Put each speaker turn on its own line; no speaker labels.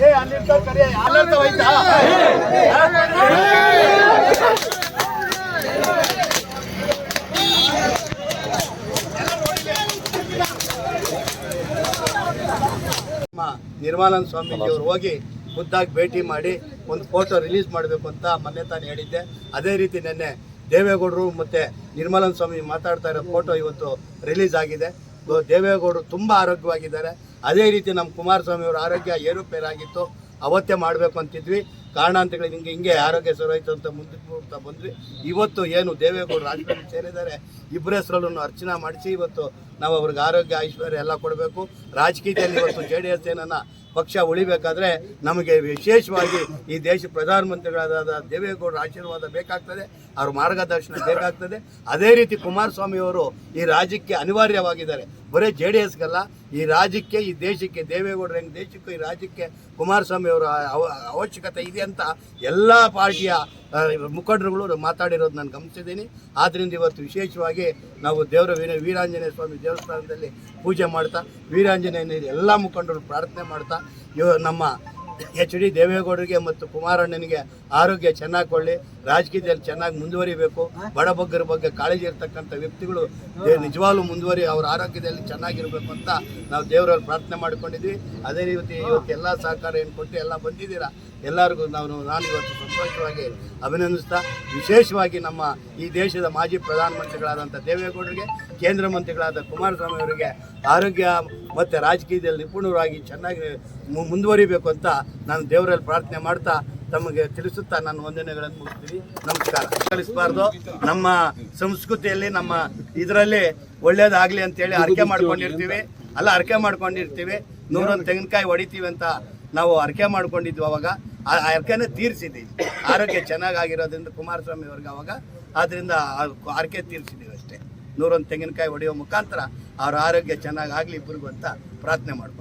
ಏ ಅಲ್ಲಿರ್ತಾವ ಕರಿಯ ಯಾರ್ತಾವ ಆಯ್ತಾ ನಿರ್ಮಾನಂದ ಸ್ವಾಮೀಜಿ ಅವರು ಹೋಗಿ ಖುದ್ದಾಗಿ ಭೇಟಿ ಮಾಡಿ ಒಂದು ಫೋಟೋ ರಿಲೀಸ್ ಮಾಡಬೇಕು ಅಂತ ಮೊನ್ನೆ ತಾನು ಹೇಳಿದ್ದೆ. ಅದೇ ರೀತಿ ನಿನ್ನೆ ದೇವೇಗೌಡರು ಮತ್ತು ನಿರ್ಮಲನ್ ಸ್ವಾಮಿ ಮಾತಾಡ್ತಾ ಇರೋ ಫೋಟೋ ಇವತ್ತು ರಿಲೀಸ್ ಆಗಿದೆ. ದೇವೇಗೌಡರು ತುಂಬ ಆರೋಗ್ಯವಾಗಿದ್ದಾರೆ. ಅದೇ ರೀತಿ ನಮ್ಮ ಕುಮಾರಸ್ವಾಮಿ ಅವರ ಆರೋಗ್ಯ ಏರುಪೇರಾಗಿತ್ತು. ಅವತ್ತೇ ಮಾಡಬೇಕು ಅಂತಿದ್ವಿ. ಕಾರಣಾಂತರಗಳು ಹಿಂಗೆ ಹಿಂಗೆ ಆರೋಗ್ಯ ಸರೋಯ್ತು ಅಂತ ಹೋಗ್ತಾ ಬಂದ್ವಿ. ಇವತ್ತು ಏನು ದೇವೇಗೌಡರು ರಾಜಕೀಯ ಸೇರಿದ್ದಾರೆ, ಇಬ್ಬರ ಹೆಸರಲ್ಲೂ ಅರ್ಚನಾ ಮಾಡಿಸಿ ಇವತ್ತು ನಾವು ಅವ್ರಿಗೆ ಆರೋಗ್ಯ, ಐಶ್ವರ್ಯ ಎಲ್ಲ ಕೊಡಬೇಕು. ರಾಜಕೀಯದಲ್ಲಿ ಇವತ್ತು ಜೆ ಡಿ ಎಸ್ ಏನನ್ನ ಪಕ್ಷ ಉಳಿಬೇಕಾದ್ರೆ ನಮಗೆ ವಿಶೇಷವಾಗಿ ಈ ದೇಶ ಪ್ರಧಾನಮಂತ್ರಿಗಳಾದ ದೇವೇಗೌಡರ ಆಶೀರ್ವಾದ ಬೇಕಾಗ್ತದೆ, ಅವ್ರ ಮಾರ್ಗದರ್ಶನ ಬೇಕಾಗ್ತದೆ. ಅದೇ ರೀತಿ ಕುಮಾರಸ್ವಾಮಿ ಅವರು ಈ ರಾಜ್ಯಕ್ಕೆ ಅನಿವಾರ್ಯವಾಗಿದ್ದಾರೆ. ಬರೀ ಜೆ ಡಿ ಎಸ್ಗಲ್ಲ ಈ ರಾಜ್ಯಕ್ಕೆ, ಈ ದೇಶಕ್ಕೆ, ದೇವೇಗೌಡರ ಹೆಂಗೆ, ದೇಶಕ್ಕೂ ಈ ರಾಜ್ಯಕ್ಕೆ ಕುಮಾರಸ್ವಾಮಿ ಅವರ ಅವ- ಅವಶ್ಯಕತೆ ಇದೆ. ಅಂತ ಎಲ್ಲ ಪಾರ್ಟಿಯ ಮುಖಂಡರುಗಳು ಮಾತಾಡಿರೋದು ನಾನು ಗಮನಿಸಿದ್ದೀನಿ. ಆದ್ದರಿಂದ ಇವತ್ತು ವಿಶೇಷವಾಗಿ ನಾವು ದೇವರ ವೀರ, ವೀರಾಂಜನೇಯ ಸ್ವಾಮಿ ದೇವಸ್ಥಾನದಲ್ಲಿ ಪೂಜೆ ಮಾಡ್ತಾ, ವೀರಾಂಜನೇಯನ ಎಲ್ಲ ಮುಖಂಡರು ಪ್ರಾರ್ಥನೆ ಮಾಡ್ತಾ, ಇವ ನಮ್ಮ ಎಚ್ ಡಿ ದೇವೇಗೌಡರಿಗೆ ಮತ್ತು ಕುಮಾರಣ್ಣನಿಗೆ ಆರೋಗ್ಯ ಚೆನ್ನಾಗಿ ಕೊಳ್ಳಿ, ರಾಜಕೀಯದಲ್ಲಿ ಚೆನ್ನಾಗಿ ಮುಂದುವರಿಬೇಕು. ಬಡಬಗ್ಗರ ಬಗ್ಗೆ ಕಾಳಜಿ ಇರ್ತಕ್ಕಂಥ ವ್ಯಕ್ತಿಗಳು ನಿಜವಾಗ್ಲೂ ಮುಂದುವರಿ, ಅವರ ಆರೋಗ್ಯದಲ್ಲಿ ಚೆನ್ನಾಗಿರಬೇಕು ಅಂತ ನಾವು ದೇವರಲ್ಲಿ ಪ್ರಾರ್ಥನೆ ಮಾಡ್ಕೊಂಡಿದ್ವಿ. ಅದೇ ರೀತಿ ಇವತ್ತು ಎಲ್ಲ ಸಹಕಾರ ಏನು ಕೊಟ್ಟು ಎಲ್ಲ ಬಂದಿದ್ದೀರಾ? ಎಲ್ಲರಿಗೂ ನಾನು ನಾನು ಇವತ್ತು ಸಂತೋಷವಾಗಿ ಅಭಿನಂದಿಸ್ತಾ, ವಿಶೇಷವಾಗಿ ನಮ್ಮ ಈ ದೇಶದ ಮಾಜಿ ಪ್ರಧಾನಮಂತ್ರಿಗಳಾದಂಥ ದೇವೇಗೌಡರಿಗೆ, ಕೇಂದ್ರ ಮಂತ್ರಿಗಳಾದ ಕುಮಾರಸ್ವಾಮಿ ಅವರಿಗೆ ಆರೋಗ್ಯ ಮತ್ತು ರಾಜಕೀಯದಲ್ಲಿ ನಿಪುಣರಾಗಿ ಚೆನ್ನಾಗಿ ಮುಂದುವರಿಬೇಕು ಅಂತ ನಾನು ದೇವರಲ್ಲಿ ಪ್ರಾರ್ಥನೆ ಮಾಡ್ತಾ ತಮಗೆ ತಿಳಿಸುತ್ತಾ ನಾನು ವಂದನೆಗಳನ್ನು ಮುಗಿಸ್ತೀನಿ. ನಮಸ್ಕಾರ. ಕಳಿಸಬಾರ್ದು. ನಮ್ಮ ಸಂಸ್ಕೃತಿಯಲ್ಲಿ, ನಮ್ಮ ಇದರಲ್ಲಿ ಒಳ್ಳೇದಾಗಲಿ ಅಂತೇಳಿ ಅರಕೆ ಮಾಡ್ಕೊಂಡಿರ್ತೀವಿ. ಅಲ್ಲ ಅರಕೆ ಮಾಡ್ಕೊಂಡಿರ್ತೀವಿ. ನೂರೊಂದು ತೆಂಗಿನಕಾಯಿ ಹೊಡಿತೀವಿ ಅಂತ ನಾವು ಅರಕೆ ಮಾಡ್ಕೊಂಡಿದ್ವಿ ಅವಾಗ. ಆ ಅರ್ಕೆನ ತೀರಿಸಿದ್ದೀವಿ. ಆರೋಗ್ಯ ಚೆನ್ನಾಗಾಗಿರೋದ್ರಿಂದ ಕುಮಾರಸ್ವಾಮಿ ಅವ್ರಿಗೆ ಅವಾಗ ಅದರಿಂದ ಅರ್ಕೆ ತೀರಿಸಿದ್ದೀವಿ ಅಷ್ಟೇ. ನೂರೊಂದು ತೆಂಗಿನಕಾಯಿ ಹೊಡೆಯೋ ಮುಖಾಂತರ ಅವ್ರ ಆರೋಗ್ಯ ಚೆನ್ನಾಗಾಗಲಿ ಇಬ್ಬರಿಗೂ ಅಂತ ಪ್ರಾರ್ಥನೆ ಮಾಡ್ಕೊಂಡು